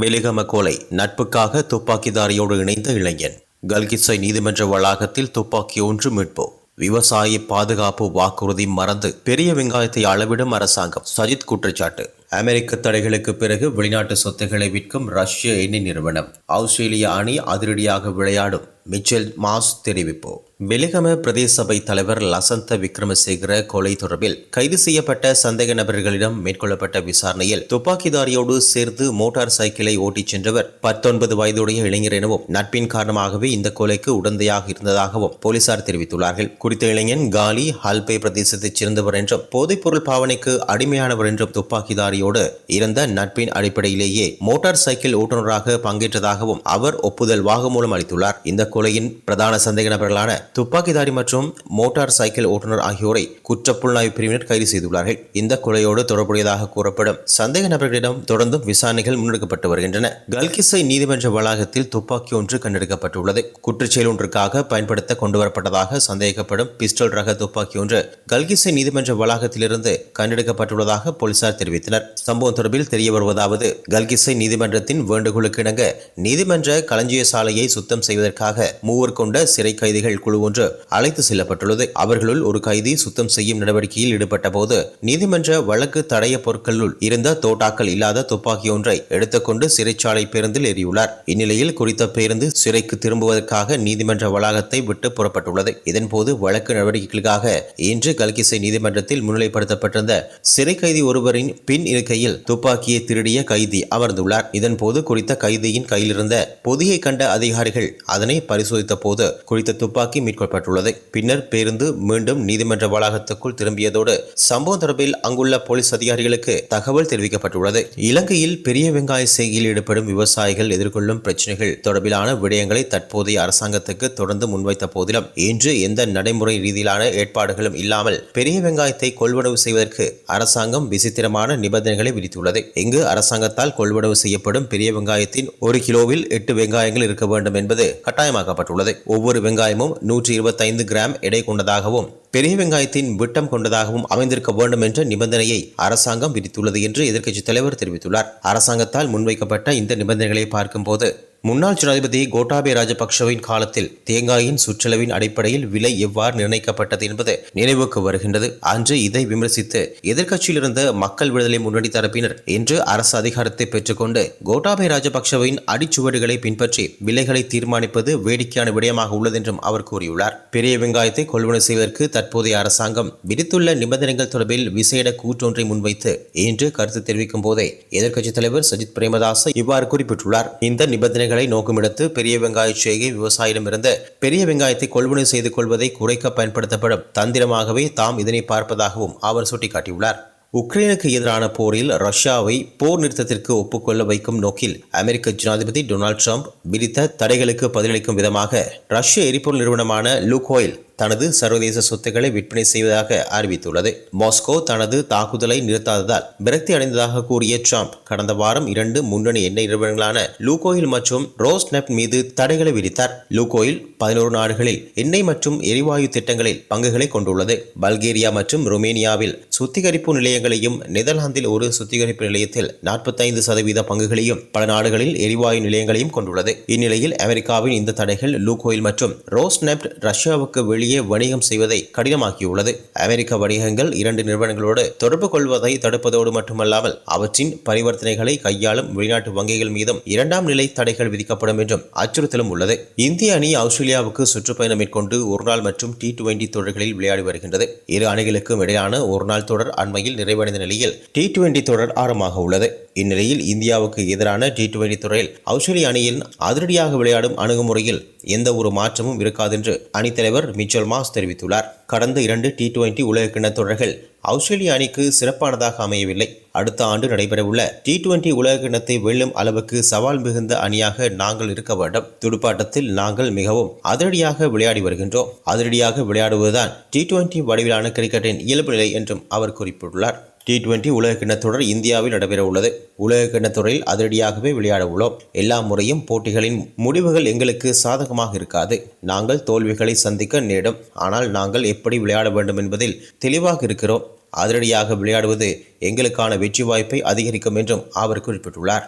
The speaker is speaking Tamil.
வெலிகம கொலை நட்புக்காக துப்பாக்கிதாரியோடு இணைந்த இளைஞன். கல்கிஸ்ஸை நீதிமன்ற வளாகத்தில் துப்பாக்கி ஒன்று மீட்பு. விவசாய பாதுகாப்பு வாக்குறுதி மறந்து பெரிய வெங்காயத்தை அளவிடும் அரசாங்கம் சஜித் குற்றச்சாட்டு. அமெரிக்க தடைகளுக்கு பிறகு வெளிநாட்டு சொத்துக்களை விற்கும் ரஷ்ய எண்ணெய் நிறுவனம். ஆஸ்திரேலிய அணி அதிரடியாக விளையாடும் மிச்சல் மாஸ் தெரிவிப்பு. வெலிகம பிரதேச சபைத் தலைவர் லசந்த விக்ரமசேகர கொலை தொடர்பில் கைது செய்யப்பட்ட சந்தேக நபர்களிடம் மேற்கொள்ளப்பட்ட விசாரணையில் துப்பாக்கிதாரியோடு சேர்த்து மோட்டார் சைக்கிளை ஓட்டிச் சென்றவர் பத்தொன்பது வயதுடைய இளைஞர் எனவும் நட்பின் காரணமாகவே இந்த கொலைக்கு உடந்தையாக இருந்ததாகவும் போலீசார் தெரிவித்துள்ளார்கள். குறித்த இளைஞன் காலி ஹல்பே பிரதேசத்தைச் சேர்ந்தவர் என்றும் போதைப்பொருள் பாவனைக்கு அடிமையானவர் என்றும் துப்பாக்கிதாரியோடு இருந்த நட்பின் அடிப்படையிலேயே மோட்டார் சைக்கிள் ஓட்டுநராக பங்கேற்றதாகவும் அவர் ஒப்புதல் வாக்குமூலம் அளித்துள்ளார். இந்த கொலையின் பிரதான சந்தேக நபர்களான துப்பாக்கிதாரி மற்றும் மோட்டார் சைக்கிள் ஓட்டுநர் ஆகியோரை குற்றப்புலனாய்வு பிரிவினர் கைது செய்துள்ளார்கள். இந்த கொலையோடு தொடர்புடையதாக கூறப்படும் சந்தேக நபர்களிடம் தொடர்ந்தும் விசாரணைகள் முன்னெடுக்கப்பட்டு வருகின்றன. கல்கிசை நீதிமன்ற வளாகத்தில் துப்பாக்கி ஒன்று கண்டெடுக்கப்பட்டுள்ளது. குற்றச்செயல் ஒன்றுக்காக பயன்படுத்த கொண்டுவரப்பட்டதாக சந்தேகிக்கப்படும் பிஸ்டல் ரக துப்பாக்கி ஒன்று கல்கிசை நீதிமன்ற வளாகத்திலிருந்து கண்டெடுக்கப்பட்டுள்ளதாக போலீசார் தெரிவித்தனர். சம்பவம் தொடர்பில் தெரிய வருவதாவது கல்கிசை நீதிமன்றத்தின் வேண்டுகோளுக்கு இணங்க நீதிமன்ற களஞ்சிய சாலையை சுத்தம் செய்வதற்காக மூவர் கொண்ட சிறை கைதிகள் குழு ஒன்று அழைத்து செல்லப்பட்டுள்ளது. அவர்களுள் ஒரு கைதி சுத்தம் செய்யும் நடவடிக்கையில் ஈடுபட்ட போது நீதிமன்ற வழக்கு தடைய பொருட்களுள் இருந்த தோட்டாக்கள் இல்லாத துப்பாக்கி ஒன்றை எடுத்துக்கொண்டு சிறைச்சாலை பேருந்தில் ஏறியுள்ளார். இந்நிலையில் குறித்த பேருந்து சிறைக்கு திரும்புவதற்காக நீதிமன்ற வளாகத்தை விட்டு புறப்பட்டுள்ளது. இதன்போது வழக்கு நடவடிக்கைகளுக்காக இன்று கல்கிசை நீதிமன்றத்தில் முன்னிலைப்படுத்தப்பட்டிருந்த சிறை கைதி ஒருவரின் பின் இருக்கையில் துப்பாக்கியை திருடிய கைதி அமர்ந்துள்ளார். இதன்போது குறித்த கைதியின் கையிலிருந்த பொதியை கண்ட அதிகாரிகள் அதனை பரிசோதித்த போது குறித்த துப்பாக்கி மீட்கப்பட்டுள்ளது. பின்னர் பேருந்து மீண்டும் நீதிமன்ற வளாகத்துக்குள் திரும்பியதோடு சம்பவம் தொடர்பில் அங்குள்ள போலீஸ் அதிகாரிகளுக்கு தகவல் தெரிவிக்கப்பட்டுள்ளது. இலங்கையில் பெரிய வெங்காய செய்கையில் ஈடுபடும் விவசாயிகள் எதிர்கொள்ளும் பிரச்சனைகள் தொடர்பிலான விடயங்களை தற்போதைய அரசாங்கத்துக்கு தொடர்ந்து முன்வைத்த போதிலும் இன்று எந்த நடைமுறை ரீதியிலான ஏற்பாடுகளும் இல்லாமல் பெரிய வெங்காயத்தை கொள்வனவு செய்வதற்கு அரசாங்கம் விசித்திரமான நிபந்தனைகளை விதித்துள்ளது. இங்கு அரசாங்கத்தால் கொள்வனவு செய்யப்படும் பெரிய வெங்காயத்தின் ஒரு கிலோவில் எட்டு வெங்காயங்கள் இருக்க வேண்டும் என்பது கட்டாயமாக கட்டாயமாக்கப்பட்டுள்ளது ஒவ்வொரு வெங்காயமும் நூற்றி இருபத்தைந்து கிராம் எடை கொண்டதாகவும் பெரிய வெங்காயத்தின் விட்டம் கொண்டதாகவும் அமைந்திருக்க வேண்டும் என்ற நிபந்தனையை அரசாங்கம் விதித்துள்ளது என்று எதிர்க்கட்சித் தலைவர் தெரிவித்துள்ளார். அரசாங்கத்தால் முன்வைக்கப்பட்ட இந்த நிபந்தனைகளை பார்க்கும்போது முன்னாள் ஜனாதிபதி கோட்டாபே ராஜபக்ஷவின் காலத்தில் தேங்காயின் சுற்றளவின் அடிப்படையில் விலை எவ்வாறு நிர்ணயிக்கப்பட்டது என்பது நினைவுக்கு வருகின்றது. அன்று இதை விமர்சித்து எதிர்க்கட்சியில் இருந்த மக்கள் விடுதலை முன்னணி தரப்பினர் இன்று அரசு அதிகாரத்தை பெற்றுக்கொண்டு கோட்டாபே ராஜபக்ஷவின் அடிச்சுவடுகளை பின்பற்றி விலைகளை தீர்மானிப்பது வேடிக்கையான விடயமாக உள்ளது என்றும் அவர் கூறியுள்ளார். பெரிய வெங்காயத்தை கொள்வனை செய்வதற்கு தற்போதைய அரசாங்கம் விதித்துள்ள நிபந்தனைகள் தொடர்பில் விசேட கூற்றொன்றை முன்வைத்து இன்று கருத்து தெரிவிக்கும் போதே எதிர்க்கட்சித் தலைவர் சஜித் பிரேமதாச இவ்வாறு குறிப்பிட்டுள்ளார். இந்த நிபந்தனைகளை நோக்கமிடத்து பெரிய வெங்காய செய்கை விவசாயிடமிருந்து பெரிய வெங்காயத்தை கொள்வனவு செய்து கொள்வதை குறைக்க பயன்படுத்தப்படும் தந்திரமாகவே தாம் இதனை பார்ப்பதாகவும் அவர் சுட்டிக்காட்டியுள்ளார். உக்ரைனுக்கு எதிரான போரில் ரஷ்யாவை போர் நிறுத்தத்திற்கு ஒப்புக்கொள்ள வைக்கும் நோக்கில் அமெரிக்க ஜனாதிபதி டொனால்டு ட்ரம்ப் விதித்த தடைகளுக்கு பதிலளிக்கும் விதமாக ரஷ்ய எரிபொருள் நிறுவனமான லூகோயில் தனது சர்வதேச சொத்துக்களை விற்பனை செய்வதாக அறிவித்துள்ளது. மாஸ்கோ தனது தாக்குதலை நிறுத்தாததால் விரக்தி அடைந்ததாக கூறிய ட்ரம்ப் கடந்த வாரம் இரண்டு முன்னணி எண்ணெய் நிறுவனங்களான லூகோயில் மற்றும் ரோஸ்நெப் மீது தடைகளை விதித்தார். லூகோயில் பதினோரு நாடுகளில் எண்ணெய் மற்றும் எரிவாயு திட்டங்களில் பங்குகளை கொண்டுள்ளது. பல்கேரியா மற்றும் ருமேனியாவில் சுத்திகரிப்பு நிலையங்களையும் நெதர்லாந்தில் ஒரு சுத்திகரிப்பு நிலையத்தில் நாற்பத்தைந்து சதவீத பங்குகளையும் பல நாடுகளில் எரிவாயு நிலையங்களையும் கொண்டுள்ளது. இந்நிலையில் அமெரிக்காவின் இந்த தடைகள் லூகோயில் மற்றும் ரோஸ்நெப்ட் ரஷ்யாவுக்கு வெளியே வணிகம் செய்வதை கடினமாக்கியுள்ளது. அமெரிக்க வணிகங்கள் இரண்டு நிறுவனங்களோடு தொடர்பு கொள்வதை தடுப்பதோடு மட்டுமல்லாமல் அவற்றின் பரிவர்த்தனைகளை கையாளும் வெளிநாட்டு வங்கிகள் மீதும் இரண்டாம் நிலை தடைகள் விதிக்கப்படும் என்றும் அச்சுறுத்தலும் உள்ளது. இந்திய அணி ஆஸ்திரேலியாவுக்கு சுற்றுப்பயணம் மேற்கொண்டு ஒருநாள் மற்றும் டி டுவெண்டி தொடர்களில் விளையாடி வருகின்றது. இரு அணிகளுக்கும் இடையான ஒருநாள் தொடர் அண்மையில் நிறைவடைந்த நிலையில் டி டுவெண்டி தொடர் ஆரம்பமாக உள்ளது. இந்நிலையில் இந்தியாவுக்கு எதிரான டி டுவெண்டி துறையில் ஆஸ்திரேலிய அணியின் அதிரடியாக விளையாடும் அணுகுமுறையில் எந்த ஒரு மாற்றமும் இருக்காது என்று அணித்தலைவர் மிச்சல் மாஸ் தெரிவித்துள்ளார். கடந்த இரண்டு டி டுவெண்டி உலகக்கிண தொடர்கள் ஆஸ்திரேலிய அணிக்கு சிறப்பானதாக அமையவில்லை. அடுத்த ஆண்டு நடைபெறவுள்ள டி டுவெண்டி உலகக்கிணத்தை வெல்லும் அளவுக்கு சவால் மிகுந்த அணியாக நாங்கள் இருக்க வேண்டும். துடுப்பாட்டத்தில் நாங்கள் மிகவும் அதிரடியாக விளையாடி வருகின்றோம். அதிரடியாக விளையாடுவதுதான் டி டுவெண்டி வடிவிலான கிரிக்கெட்டின் இயல்பு நிலை என்றும் அவர் குறிப்பிட்டுள்ளார். டி டுவெண்டி உலக தொடர் இந்தியாவில் நடைபெற உள்ளது உலக தொடரில் அதிரடியாகவே விளையாட உள்ளோம். எல்லா முறையும் போட்டிகளின் முடிவுகள் எங்களுக்கு சாதகமாக இருக்காது. நாங்கள் தோல்விகளை சந்திக்க நேடும் ஆனால் நாங்கள் எப்படி விளையாட வேண்டும் என்பதில் தெளிவாக இருக்கிறோம். அதிரடியாக விளையாடுவது எங்களுக்கான வெற்றி வாய்ப்பை அதிகரிக்கும் என்றும் அவர் குறிப்பிட்டுள்ளார்.